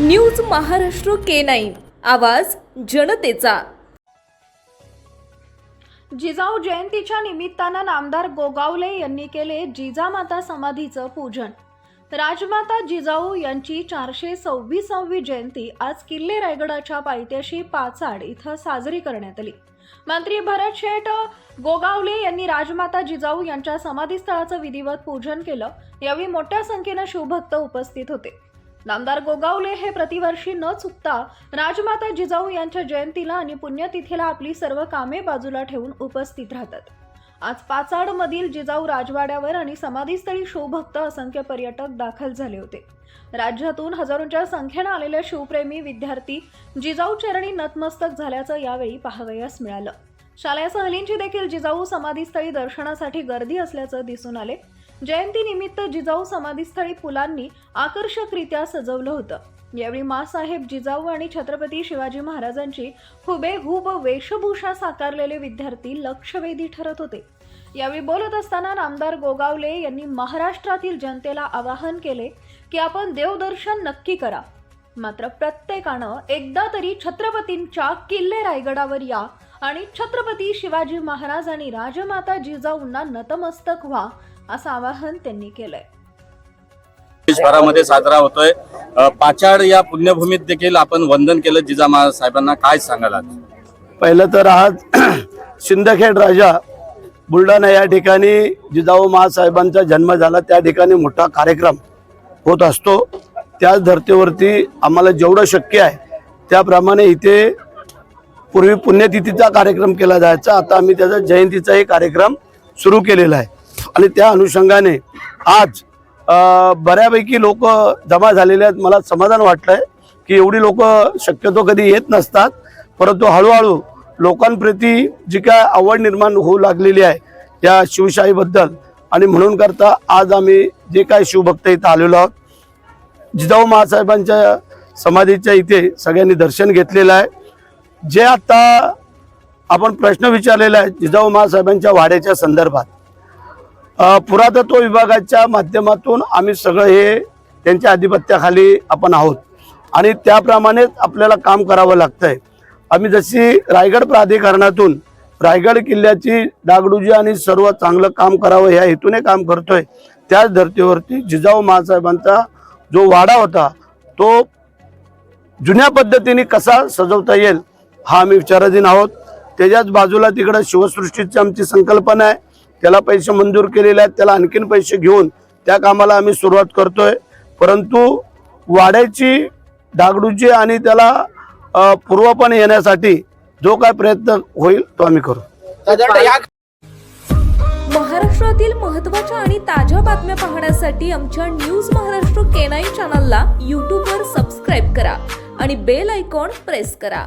News Maharashtra K nine. आवाज जनतेचा. जिजाऊ जयंतीच्या निमित्तानं नामदार गोगावले यांनी केले जिजामाता समाधीचं पूजन. राजमाता जिजाऊ यांची चारशे सव्वीसावी जयंती आज किल्ले रायगडाच्या पायथ्याशी पाचाड इथं साजरी करण्यात आली. मंत्री भरत शेठ गोगावले यांनी राजमाता जिजाऊ यांच्या समाधीस्थळाचं विधिवत पूजन केलं. यावेळी मोठ्या संख्येनं शिवभक्त उपस्थित होते. नामदार गोगावले हे प्रतिवर्षी न चुकता राजमाता जिजाऊ यांच्या जयंतीला आणि पुण्यतिथीला आपली सर्व कामे बाजूला ठेवून उपस्थित राहतात. आज पाचाडमधील जिजाऊ राजवाड्यावर आणि समाधीस्थळी शिवभक्त असंख्य पर्यटक दाखल झाले होते. राज्यातून हजारोंच्या संख्येनं आलेले शिवप्रेमी विद्यार्थी जिजाऊ चरणी नतमस्तक झाल्याचं यावेळी पाहावयास मिळालं. शालेय सहलींची देखील जिजाऊ समाधीस्थळी दर्शनासाठी गर्दी असल्याचं दिसून आले. जयंतीनिमित्त जिजाऊ समाधीस्थळी फुलांनी आकर्षकरित्या सजवलं होतं. यावेळी मासाहेब जिजाऊ आणि छत्रपती शिवाजी महाराजांची हुबेहूब वेशभूषा साकारलेले विद्यार्थी लक्षवेधी ठरत होते. यावेळी बोलत असताना नामदार गोगावले यांनी महाराष्ट्रातील जनतेला आवाहन केले की आपण देवदर्शन नक्की करा. मात्र प्रत्येकानं एकदा तरी छत्रपतींच्या किल्ले रायगडावर या आणि छत्रपती शिवाजी महाराज आणि राजमाता जिजाऊंना नतमस्तक व्हा असं आवाहन त्यांनी केलंय. देशभरामध्ये साजरा होतोय. पाचाड या पुण्यभूमीत देखील आपण वंदन केलं. जिजामा साहेबांना काय सांगाल आज? पहिलं तर आज सिंदखेड राजा बुलढाणा या ठिकाणी जिजाऊ महासाहेबांचा जन्म झाला. त्या ठिकाणी मोठा कार्यक्रम होत असतो. त्याच धर्तीवरती आम्हाला जेवढं शक्य आहे त्याप्रमाणे इथे पूर्वी पुण्यतिथीचा कार्यक्रम केला जायचा. आता आम्ही त्याचा जयंतीचाही कार्यक्रम सुरू केलेला आहे. आणि त्या अनुषंगाने आज बऱ्यापैकी लोक जमा झालेले आहेत. मला समाधान वाटलंय की एवढी लोक शक्यतो कधी येत नसतात. परंतु हळूहळू लोकांप्रती जी काय आवड निर्माण होऊ लागलेली आहे या शिवशाहीबद्दल आणि म्हणून करता आज आम्ही जे काय शिवभक्त इथं आलेलो आहोत जिजाऊ महासाहेबांच्या समाधीच्या इथे सगळ्यांनी दर्शन घेतलेलं आहे. जे आता आपण प्रश्न विचारलेला आहे जिजाऊ महासाहेबांच्या वाड्याच्या संदर्भात पुरातत्व विभागाच्या माध्यमातून आम्ही सगळं हे त्यांच्या आधिपत्याखाली आपण आहोत. आणि त्याप्रमाणेच आपल्याला काम करावं लागतं आहे आम्ही जशी रायगड प्राधिकरणातून रायगड किल्ल्याची डागडुजी आणि सर्व चांगलं काम करावं ह्या हेतूने काम करतोय त्याच धर्तीवरती जिजाऊ महासाहेबांचा जो वाडा होता तो जुन्या पद्धतीने कसा सजवता येईल हा आम्ही विचाराधीन आहोत. त्याच्याच बाजूला तिकडं शिवसृष्टीची आमची संकल्पना आहे. त्याला पैसे मंजूर केलेले आहेत. त्याला आणखीन पैसे घेऊन त्या कामाला आम्ही सुरुवात करतोय. परंतु वाड्याची डागडूची आणि त्याला पूर्वपणे येण्यासाठी जो काय प्रयत्न होईल तो आम्ही करू. महाराष्ट्रातील महत्त्वाच्या आणि ताज्या बातम्या पाहण्यासाठी आमच्या न्यूज महाराष्ट्र के नाईन चॅनलला यूट्यूबवर सबस्क्राईब करा आणि बेल आयकॉन प्रेस करा.